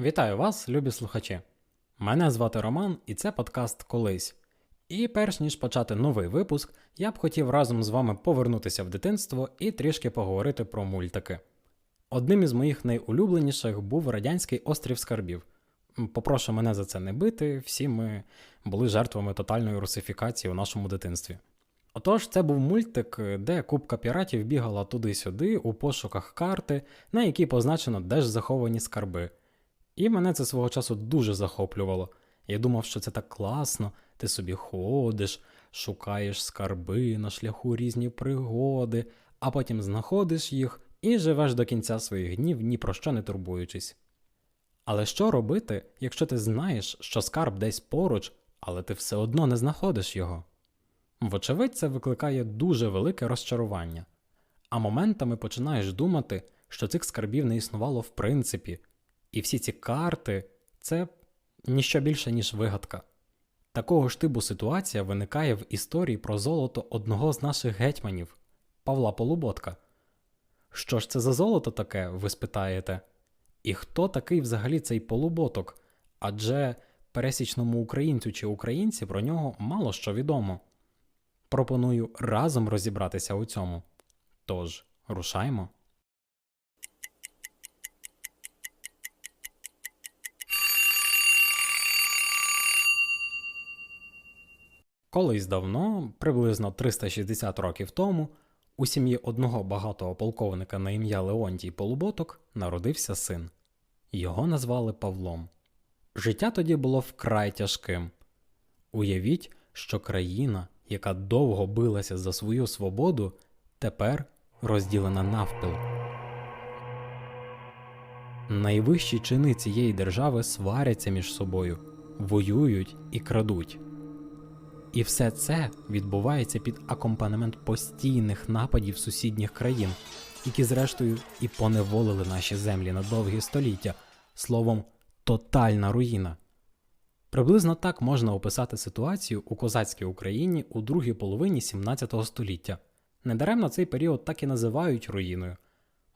Вітаю вас, любі слухачі. Мене звати Роман, і це подкаст Колись. І перш ніж почати новий випуск, я б хотів разом з вами повернутися в дитинство і трішки поговорити про мультики. Одним із моїх найулюбленіших був радянський острів скарбів. Попрошу мене за це не бити, всі ми були жертвами тотальної русифікації у нашому дитинстві. Отож, це був мультик, де купка піратів бігала туди-сюди у пошуках карти, на якій позначено, де ж заховані скарби. І мене це свого часу дуже захоплювало. Я думав, що це так класно, ти собі ходиш, шукаєш скарби на шляху різні пригоди, а потім знаходиш їх і живеш до кінця своїх днів, ні про що не турбуючись. Але що робити, якщо ти знаєш, що скарб десь поруч, але ти все одно не знаходиш його? Вочевидь, це викликає дуже велике розчарування. А моментами починаєш думати, що цих скарбів не існувало в принципі, і всі ці карти це ніщо більше, ніж вигадка. Такого ж типу ситуація виникає в історії про золото одного з наших гетьманів Павла Полуботка. Що ж це за золото таке, ви спитаєте? І хто такий взагалі цей полуботок? Адже пересічному українцю чи українці про нього мало що відомо. Пропоную разом розібратися у цьому. Тож, рушаймо. Колись давно, приблизно 360 років тому, у сім'ї одного багатого полковника на ім'я Леонтій Полуботок народився син. Його назвали Павлом. Життя тоді було вкрай тяжким. Уявіть, що країна, яка довго билася за свою свободу, тепер розділена навпіл. Найвищі чини цієї держави сваряться між собою, воюють і крадуть. І все це відбувається під акомпанемент постійних нападів сусідніх країн, які, зрештою, і поневолили наші землі на довгі століття, словом, тотальна руїна. Приблизно так можна описати ситуацію у козацькій Україні у другій половині 17 століття. Недаремно цей період так і називають руїною,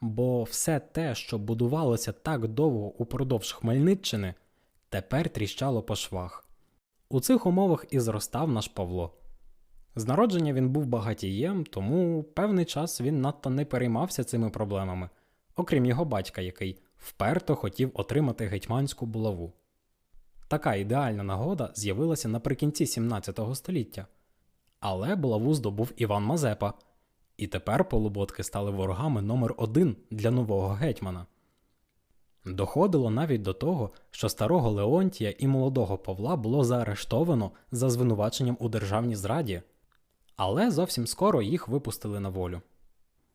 бо все те, що будувалося так довго упродовж Хмельниччини, тепер тріщало по швах. У цих умовах і зростав наш Павло. З народження він був багатієм, тому певний час він надто не переймався цими проблемами, окрім його батька, який вперто хотів отримати гетьманську булаву. Така ідеальна нагода з'явилася наприкінці 17 століття. Але булаву здобув Іван Мазепа, і тепер полуботки стали ворогами номер один для нового гетьмана. Доходило навіть до того, що старого Леонтія і молодого Павла було заарештовано за звинуваченням у державній зраді, але зовсім скоро їх випустили на волю.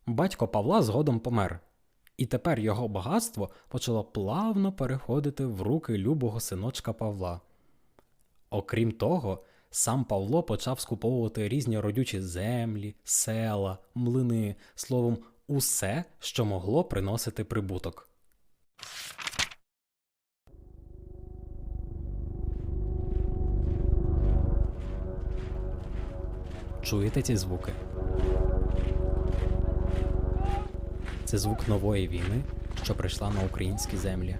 Батько Павла згодом помер, і тепер його багатство почало плавно переходити в руки любого синочка Павла. Окрім того, сам Павло почав скуповувати різні родючі землі, села, млини, словом, усе, що могло приносити прибуток. Чуєте ці звуки? Це звук нової війни, що прийшла на українські землі.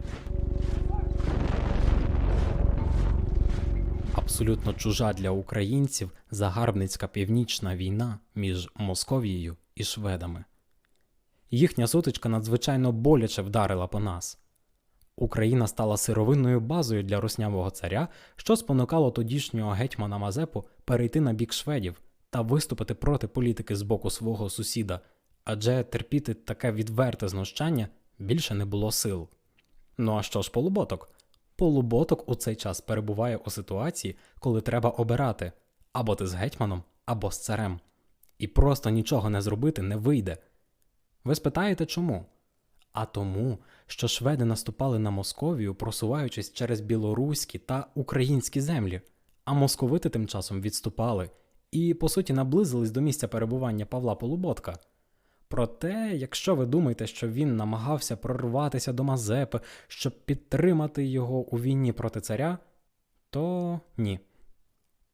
Абсолютно чужа для українців загарбницька північна війна між Московією і шведами. Їхня сутичка надзвичайно боляче вдарила по нас. Україна стала сировинною базою для руснявого царя, що спонукало тодішнього гетьмана Мазепу перейти на бік шведів та виступити проти політики з боку свого сусіда, адже терпіти таке відверте знущання більше не було сил. Ну а що ж полуботок? Полуботок у цей час перебуває у ситуації, коли треба обирати або ти з гетьманом, або з царем. І просто нічого не зробити не вийде. Ви спитаєте чому? А тому, що шведи наступали на Московію, просуваючись через білоруські та українські землі, а московити тим часом відступали і, по суті, наблизились до місця перебування Павла Полуботка. Проте, якщо ви думаєте, що він намагався прорватися до Мазепи, щоб підтримати його у війні проти царя, то ні.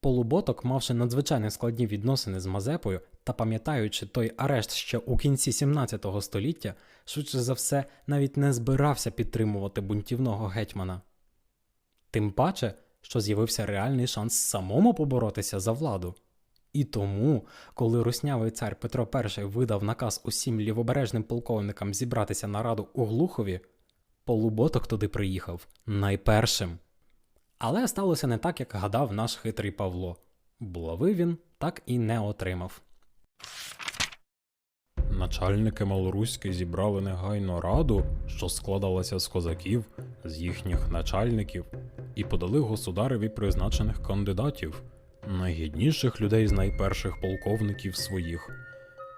Полуботок, мавши надзвичайно складні відносини з Мазепою та пам'ятаючи той арешт ще у кінці 17 століття, швидше за все навіть не збирався підтримувати бунтівного гетьмана. Тим паче, що з'явився реальний шанс самому поборотися за владу. І тому, коли руснявий цар Петро І видав наказ усім лівобережним полковникам зібратися на раду у Глухові, полуботок туди приїхав найпершим. Але сталося не так, як гадав наш хитрий Павло. Булави він так і не отримав. Начальники Малоруськи зібрали негайно раду, що складалася з козаків, з їхніх начальників, і подали государеві призначених кандидатів, найгідніших людей з найперших полковників своїх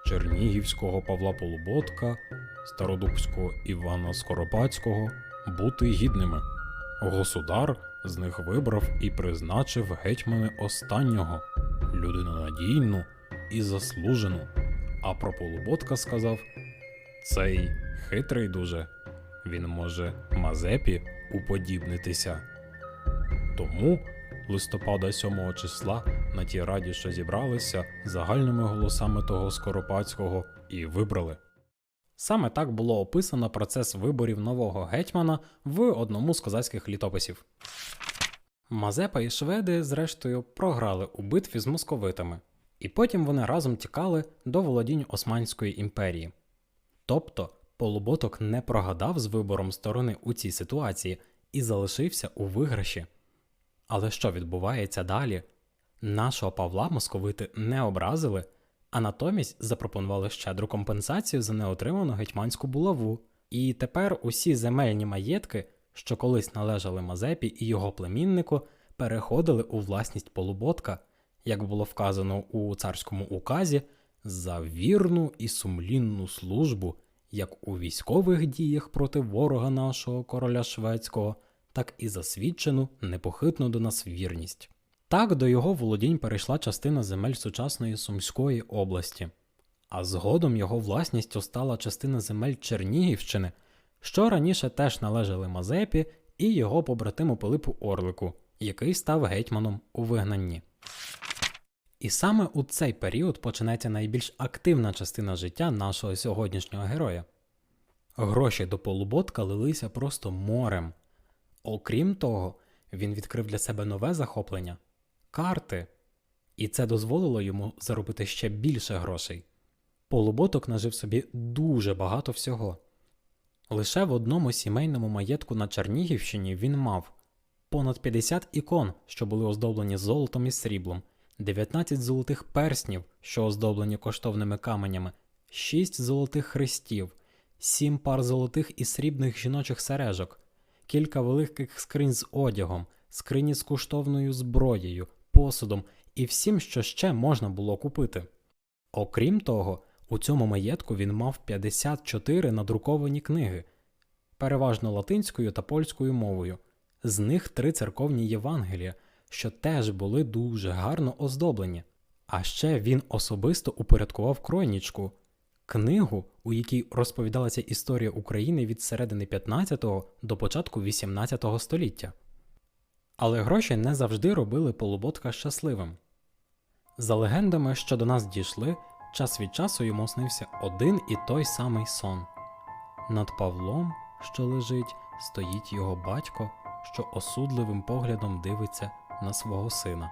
Чернігівського Павла Полуботка, Стародубського Івана Скоропадського бути гідними. Государ з них вибрав і призначив гетьмани останнього, людину надійну і заслужену. А про Полуботка сказав: цей хитрий дуже, він може Мазепі уподібнитися. Тому листопада 7 числа на тій раді, що зібралися, загальними голосами того Скоропадського і вибрали. Саме так було описано процес виборів нового гетьмана в одному з козацьких літописів. Мазепа і шведи, зрештою, програли у битві з московитами, і потім вони разом тікали до володінь Османської імперії. Тобто Полуботок не прогадав з вибором сторони у цій ситуації і залишився у виграші. Але що відбувається далі? Нашого Павла московити не образили, а натомість запропонували щедру компенсацію за неотриману гетьманську булаву. І тепер усі земельні маєтки, що колись належали Мазепі і його племіннику, переходили у власність полуботка, як було вказано у царському указі, за вірну і сумлінну службу, як у військових діях проти ворога нашого короля шведського, так і засвідчену непохитну до нас вірність. Так до його володінь перейшла частина земель сучасної Сумської області, а згодом його власністю стала частина земель Чернігівщини, що раніше теж належали Мазепі і його побратиму Пилипу Орлику, який став гетьманом у вигнанні. І саме у цей період починається найбільш активна частина життя нашого сьогоднішнього героя. Гроші до полуботка лилися просто морем. Окрім того, він відкрив для себе нове захоплення карти, і це дозволило йому заробити ще більше грошей. Полуботок нажив собі дуже багато всього. Лише в одному сімейному маєтку на Чернігівщині він мав понад 50 ікон, що були оздоблені золотом і сріблом, 19 золотих перснів, що оздоблені коштовними каменями, 6 золотих хрестів, 7 пар золотих і срібних жіночих сережок, кілька великих скринь з одягом, скрині з коштовною зброєю, посудом і всім, що ще можна було купити. Окрім того, у цьому маєтку він мав 54 надруковані книги, переважно латинською та польською мовою, з них три церковні Євангелія, що теж були дуже гарно оздоблені. А ще він особисто упорядкував Кройнічку, книгу, у якій розповідалася історія України від середини 15 до початку 18 століття. Але гроші не завжди робили полуботка щасливим. За легендами, що до нас дійшли, час від часу йому снився один і той самий сон. Над Павлом, що лежить, стоїть його батько, що осудливим поглядом дивиться на свого сина.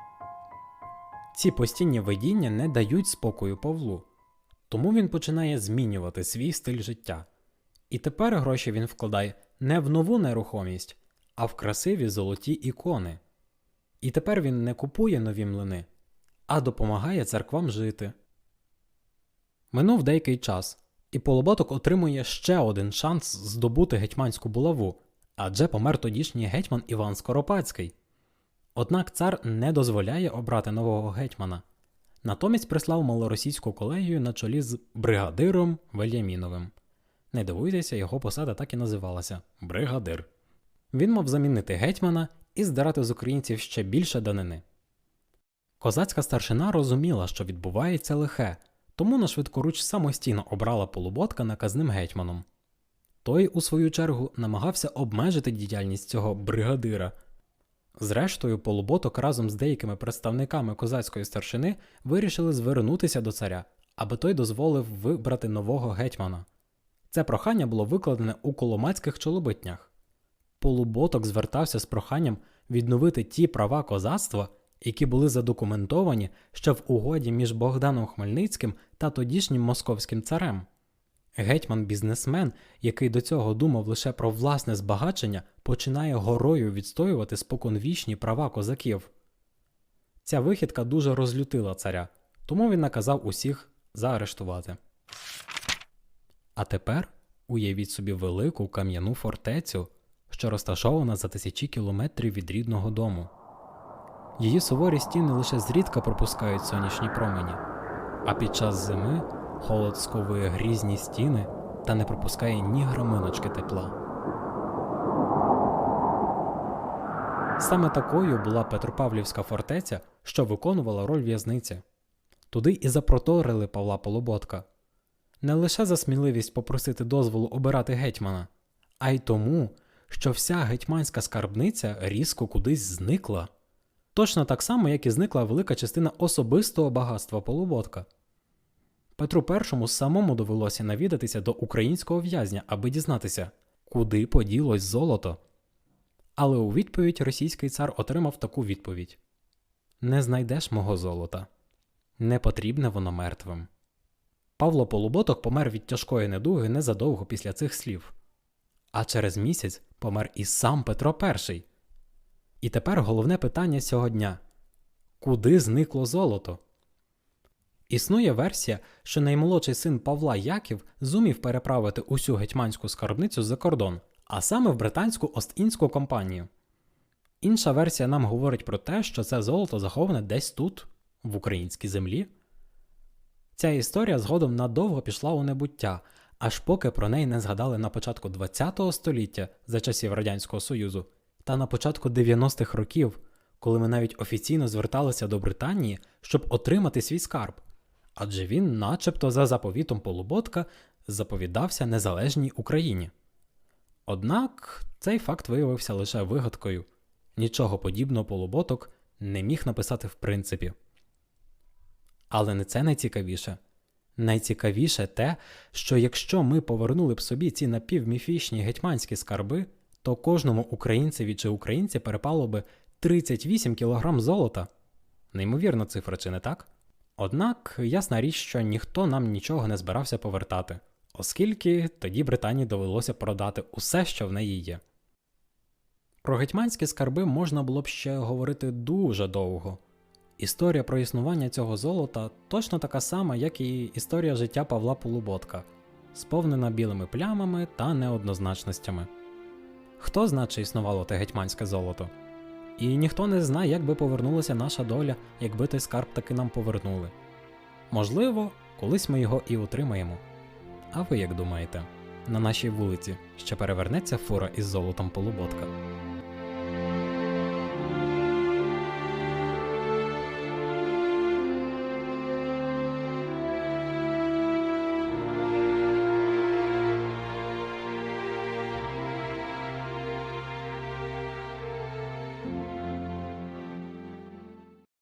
Ці постійні видіння не дають спокою Павлу, тому він починає змінювати свій стиль життя. І тепер гроші він вкладає не в нову нерухомість, а в красиві золоті ікони. І тепер він не купує нові млини, а допомагає церквам жити. Минув деякий час, і Полуботок отримує ще один шанс здобути гетьманську булаву, адже помер тодішній гетьман Іван Скоропадський. Однак цар не дозволяє обрати нового гетьмана, натомість прислав малоросійську колегію на чолі з бригадиром Вельяміновим. Не дивуйтеся, його посада так і називалася бригадир. Він мав замінити гетьмана і здирати з українців ще більше данини. Козацька старшина розуміла, що відбувається лихе, тому на швидкоруч самостійно обрала полуботка наказним гетьманом. Той, у свою чергу, намагався обмежити діяльність цього бригадира. Зрештою, полуботок разом з деякими представниками козацької старшини вирішили звернутися до царя, аби той дозволив вибрати нового гетьмана. Це прохання було викладене у коломацьких чолобитнях. Полуботок звертався з проханням відновити ті права козацтва, які були задокументовані ще в угоді між Богданом Хмельницьким та тодішнім московським царем. Гетьман-бізнесмен, який до цього думав лише про власне збагачення, починає горою відстоювати споконвічні права козаків. Ця вихідка дуже розлютила царя, тому він наказав усіх заарештувати. А тепер уявіть собі велику кам'яну фортецю, що розташована за тисячі кілометрів від рідного дому. Її суворі стіни лише зрідка пропускають сонячні промені, а під час зими холод сковує грізні стіни та не пропускає ні граминочки тепла. Саме такою була Петропавлівська фортеця, що виконувала роль в'язниці. Туди і запроторили Павла Полуботка. Не лише за сміливість попросити дозволу обирати гетьмана, а й тому, що вся гетьманська скарбниця різко кудись зникла. Точно так само, як і зникла велика частина особистого багатства Полуботка. Петру І самому довелося навідатися до українського в'язня, аби дізнатися, куди поділось золото. Але у відповідь російський цар отримав таку відповідь: Не знайдеш мого золота, не потрібне воно мертвим. Павло Полуботок помер від тяжкої недуги незадовго після цих слів. А через місяць помер і сам Петро І. І тепер головне питання цього дня куди зникло золото? Існує версія, що наймолодший син Павла Яків зумів переправити усю гетьманську скарбницю за кордон, а саме в британську Ост-Індську компанію. Інша версія нам говорить про те, що це золото заховане десь тут, в українській землі. Ця історія згодом надовго пішла у небуття, аж поки про неї не згадали на початку ХХ століття за часів Радянського Союзу та на початку 90-х років, коли ми навіть офіційно зверталися до Британії, щоб отримати свій скарб. Адже він, начебто, за заповітом Полуботка, заповідався незалежній Україні. Однак цей факт виявився лише вигадкою, нічого подібного Полуботок не міг написати в принципі. Але не це найцікавіше. Найцікавіше те, що якщо ми повернули б собі ці напівміфічні гетьманські скарби, то кожному українцеві чи українці перепало би 38 кілограм золота. Неймовірна цифра, чи не так? Однак ясна річ, що ніхто нам нічого не збирався повертати, оскільки тоді Британії довелося продати усе, що в неї є. Про гетьманські скарби можна було б ще говорити дуже довго. Історія про існування цього золота точно така сама, як і історія життя Павла Полуботка, сповнена білими плямами та неоднозначностями. Хто знає, чи існувало те гетьманське золото? І ніхто не знає, як би повернулася наша доля, якби той скарб таки нам повернули. Можливо, колись ми його і отримаємо. А ви як думаєте, на нашій вулиці ще перевернеться фура із золотом полуботка?